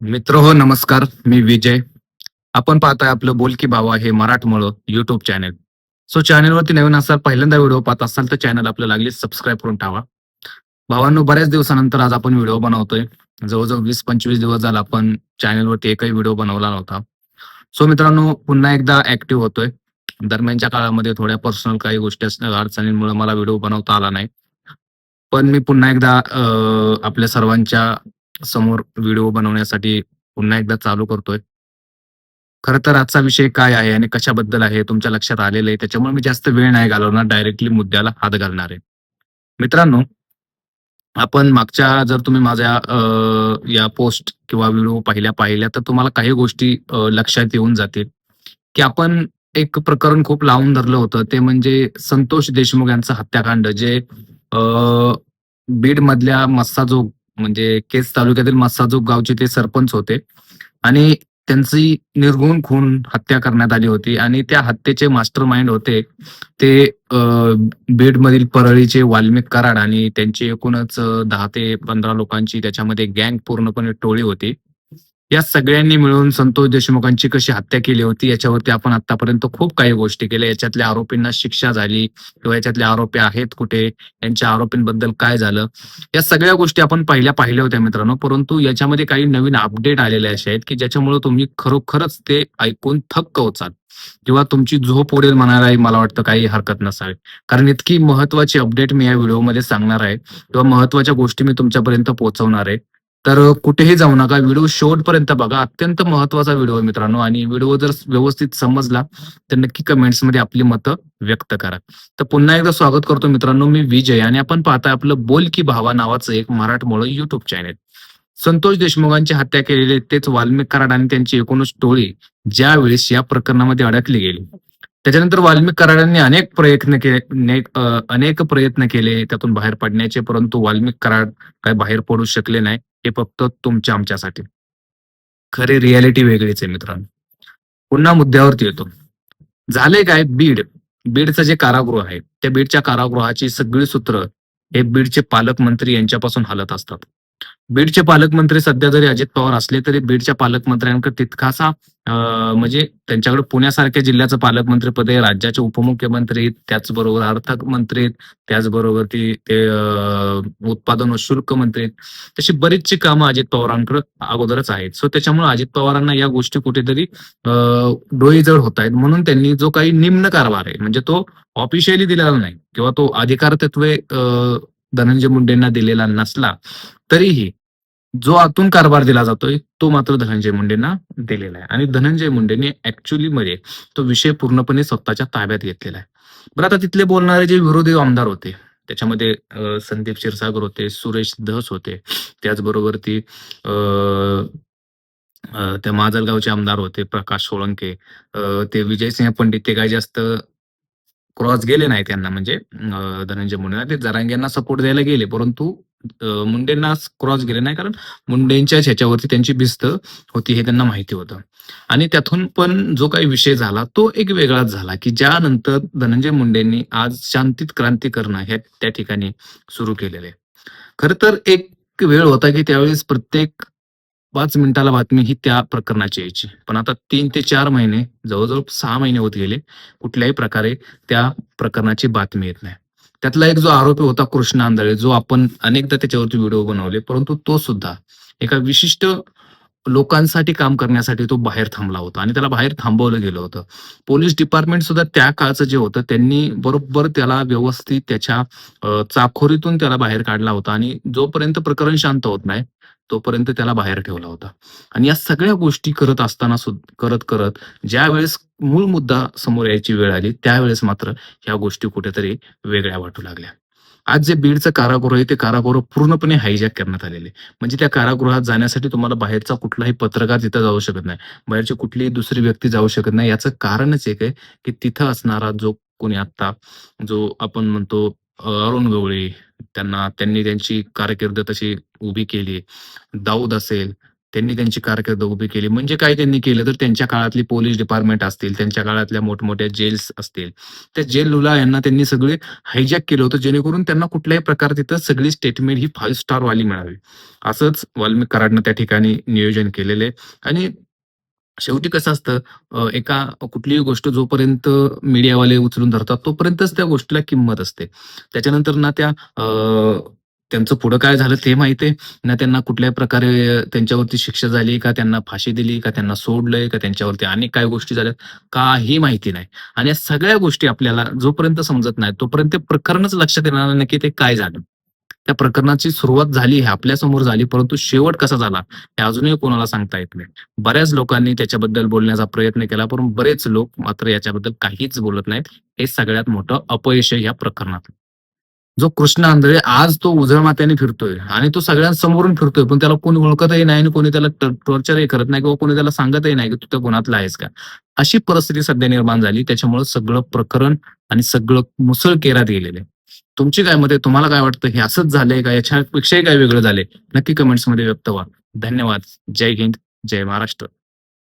मित्र हो नमस्कार. मी विजय. आपण पाहताय आपलं बोल की भावा हे मराठमोळं युट्यूब चॅनेल सो चॅनेलवरती नवीन असाल पहिल्यांदा व्हिडिओ पाहत असाल तर चॅनल आपलं लागली सबस्क्राईब करून टावा भावांनो बऱ्याच दिवसानंतर आज आपण व्हिडिओ बनवतोय. जवळजवळ वीस पंचवीस दिवस झाला आपण चॅनेलवरती एकही व्हिडिओ बनवला नव्हता. सो मित्रांनो पुन्हा एकदा ऍक्टिव्ह होतोय. दरम्यानच्या काळामध्ये थोड्या पर्सनल काही गोष्टी अडचणींमुळे मला व्हिडिओ बनवता आला नाही. पण मी पुन्हा एकदा आपल्या सर्वांच्या समोर व्हिडिओ बनवण्यासाठी पुन्हा एकदा चालू करतोय. खरं तर आजचा विषय काय आहे आणि कशाबद्दल आहे तुमच्या लक्षात आलेलं आहे. त्याच्यामुळे मी जास्त वेळ नाही घालवणार. डायरेक्टली मुद्द्याला हात घालणार आहे. मित्रांनो आपण मागच्या जर तुम्ही माझ्या या पोस्ट किंवा व्हिडिओ पाहिल्या पाहिल्या तर तुम्हाला काही गोष्टी लक्षात येऊन जातील. की आपण एक प्रकरण खूप लावून धरलं होतं. ते म्हणजे संतोष देशमुख यांचं हत्याकांड जे बीड मधल्या मस्साजोग म्हणजे केस तालुक्यातील मस्साजोग गावचे ते सरपंच होते. आणि त्यांची निर्गुण खून हत्या करण्यात आली होती. आणि त्या हत्येचे मास्टर माइंड होते. ते बीड मधील परळीचे वाल्मिक कराड आणि त्यांची एकूणच दहा ते पंधरा लोकांची त्याच्यामध्ये गँग पूर्णपणे टोळी होती. या सगळ्यांनी मिळून संतोष देशमुखांची कशी हत्या केली होती याच्यावरती आपण आतापर्यंत खूप काही गोष्टी केल्या. याच्यातल्या आरोपींना शिक्षा झाली किंवा याच्यातले आरोपी आहेत कुठे यांच्या आरोपींबद्दल काय झालं या सगळ्या गोष्टी आपण पहिल्या पाहिल्या होत्या मित्रांनो. परंतु याच्यामध्ये काही नवीन अपडेट आलेले असे आहेत की ज्याच्यामुळे तुम्ही खरोखरच ते ऐकून थक्क होचाल किंवा तुमची झोप उडेल म्हणायलाही मला वाटतं काही हरकत नसावी. कारण इतकी महत्वाची अपडेट मी या व्हिडिओमध्ये सांगणार आहे किंवा महत्त्वाच्या गोष्टी मी तुमच्यापर्यंत पोहोचवणार आहे. तर कुठेही जाऊ नका. व्हिडिओ शेवटपर्यंत बघा. अत्यंत महत्त्वाचा व्हिडिओ आहे मित्रांनो. आणि व्हिडिओ जर व्यवस्थित समजला तर नक्की कमेंट्समध्ये आपली मतं व्यक्त करा. तर पुन्हा एकदा स्वागत करतो मित्रांनो मी विजय. आणि आपण पाहता आपलं बोल की भावा नावाचं एक मराठमोळं युट्यूब चॅनेल संतोष देशमुखांची हत्या केलेले तेच वाल्मिक कराड आणि त्यांची एकूणच टोळी ज्यावेळेस या प्रकरणामध्ये अडकली गेली. त्याच्यानंतर वाल्मिक कराडांनी अनेक प्रयत्न केले अनेक प्रयत्न केले त्यातून बाहेर पडण्याचे परंतु वाल्मिक कराड काय बाहेर पडू शकले नाही. हे फक्त तुमच्या आमच्यासाठी. खरी रियालिटी वेगळीच आहे मित्रांनो. पुन्हा मुद्द्यावरती येतो. झाले काय? बीड. बीडचं जे कारागृह आहे त्या बीडच्या कारागृहाची सगळी सूत्र हे बीडचे पालकमंत्री यांच्यापासून हलत असतात. बीडचे पालकमंत्री सध्या जरी अजित पवार असले तरी बीडच्या पालकमंत्र्यांकडे तितकासा म्हणजे त्यांच्याकडे पुण्यासारख्या जिल्ह्याचं पालकमंत्री पद आहे राज्याचे उपमुख्यमंत्री त्याचबरोबर अर्थमंत्री त्याचबरोबर ती ते उत्पादन व शुल्क मंत्री तशी बरीचशी कामं अजित पवारांकडे अगोदरच आहेत. सो त्याच्यामुळे अजित पवारांना या गोष्टी कुठेतरी डोईजड होत आहेत. म्हणून त्यांनी जो काही निम्न कारभार आहे म्हणजे तो ऑफिशियली दिलेला नाही किंवा तो अधिकार तत्वे धनंजय मुंडेंना दिलेला नसला तरीही जो आतून कारभार दिला जातोय तो मात्र धनंजय मुंडेंना दिलेला आहे. आणि धनंजय मुंडेंनी ऍक्च्युली मध्ये तो विषय पूर्णपणे स्वतःच्या ताब्यात घेतलेला आहे. बरं आता तिथले बोलणारे जे विरोधी आमदार होते त्याच्यामध्ये संदीप क्षीरसागर होते सुरेश धस होते त्याचबरोबर ती अं, त्या माजलगावचे आमदार होते प्रकाश सोळंके ते विजयसिंह पंडित ते काय जास्त क्रॉस गेले नाही त्यांना म्हणजे धनंजय मुंडेंना. ते जरांग्यांना सपोर्ट द्यायला गेले परंतु मुंडेंना क्रॉस गेले नाही. कारण मुंडेंच्या ह्याच्यावरती त्यांची भिस्त होती हे त्यांना माहिती होतं. आणि त्यातून पण जो काही विषय झाला तो एक वेगळाच झाला की ज्यानंतर धनंजय मुंडेंनी आज शांतीत क्रांती करणं हे त्या ठिकाणी सुरू केलेलं आहे. खर तर एक वेळ होता की त्यावेळेस प्रत्येक पाच मिनिटाला बातमी ही त्या प्रकरणाची यायची. पण आता तीन ते चार महिने जवळजवळ सहा महिने होत गेले कुठल्याही प्रकारे त्या प्रकरणाची बातमी येत नाही. त्यातला एक जो आरोपी होता कृष्ण आंधळे जो आपण अनेकदा त्याच्यावरती व्हिडिओ बनवले परंतु तो सुद्धा एका विशिष्ट लोकांसाठी काम करण्यासाठी तो बाहेर थांबला होता आणि त्याला बाहेर थांबवलं गेलं होतं. पोलीस डिपार्टमेंट सुद्धा त्या काळचं जे होतं त्यांनी बरोबर त्याला व्यवस्थित त्याच्या चाखोरीतून त्याला बाहेर काढला होता आणि जोपर्यंत प्रकरण शांत होत नाही तोपर्यंत त्याला बाहेर ठेवला होता. आणि या सगळ्या गोष्टी करत असताना करत करत ज्या वेळेस मूळ मुद्दा समोर यायची वेळ आली त्यावेळेस मात्र ह्या गोष्टी कुठेतरी वेगळ्या वाटू लागल्या. आज जे बीडचं कारागृह आहे ते कारागृह पूर्णपणे हायजॅक करण्यात आलेले. म्हणजे त्या कारागृहात जाण्यासाठी तुम्हाला बाहेरचा कुठलाही पत्रकार तिथं जाऊ शकत नाही. बाहेरची कुठलीही दुसरी व्यक्ती जाऊ शकत नाही. याचं कारणच एक आहे की तिथं असणारा जो कोणी आता जो आपण म्हणतो अरुण गवळी त्यांना त्यांनी त्यांची कारकीर्द तशी उभी केली. दाऊद असेल त्यांनी त्यांची कारकीर्द उभी केली. म्हणजे काय त्यांनी केलं? तर त्यांच्या काळातली पोलीस डिपार्टमेंट असतील त्यांच्या काळातल्या मोठमोठ्या जेल्स असतील. त्या जेल लुला यांना त्यांनी सगळे हायजॅक केलं होतं. जेणेकरून त्यांना कुठल्याही प्रकार तिथं सगळी स्टेटमेंट ही फाईव्ह स्टार वाली मिळावी. असंच वाल्मिक कराडनं त्या ठिकाणी नियोजन केलेले आणि शेवटी कसं असतं एका कुठलीही गोष्ट जोपर्यंत मीडियावाले उचलून धरतात तोपर्यंतच त्या गोष्टीला किंमत असते. त्याच्यानंतर ना त्या अ, त्यांचं पुढं काय झालं ते माहिती आहे. ना त्यांना कुठल्याही प्रकारे त्यांच्यावरती शिक्षा झाली का त्यांना फाशी दिली का त्यांना सोडलंय का त्यांच्यावरती अनेक काय गोष्टी झाल्या काही माहिती नाही. आणि या सगळ्या गोष्टी आपल्याला जोपर्यंत समजत नाही तोपर्यंत ते प्रकरणच लक्षात येणार नाही की ते काय झालं. त्या प्रकरणाची सुरुवात झाली हे आपल्यासमोर झाली परंतु शेवट कसा झाला हे अजूनही कोणाला सांगता येत नाही. बऱ्याच लोकांनी त्याच्याबद्दल बोलण्याचा प्रयत्न केला परंतु बरेच लोक मात्र याच्याबद्दल काहीच बोलत नाहीत. हे सगळ्यात मोठं अपयश या प्रकरणात. जो कृष्ण आंधळे आज तो उजळ मात्याने फिरतोय आणि तो सगळ्यांसमोरून फिरतोय पण त्याला कोणी ओळखतही नाही आणि कोणी त्याला टॉर्चरही करत नाही किंवा कोणी त्याला सांगतही नाही की तू त्या गुणातला आहेस का? अशी परिस्थिती सध्या निर्माण झाली त्याच्यामुळे सगळं प्रकरण आणि सगळं मुसळ केरात गेलेले तुमची काय मते? तुम्हाला काय वाटतं? हे असंच झालंय का? याच्यापेक्षाही काय वेगळं झालंय? नक्की कमेंट्समध्ये व्यक्त व्हा. धन्यवाद. जय हिंद. जय महाराष्ट्र.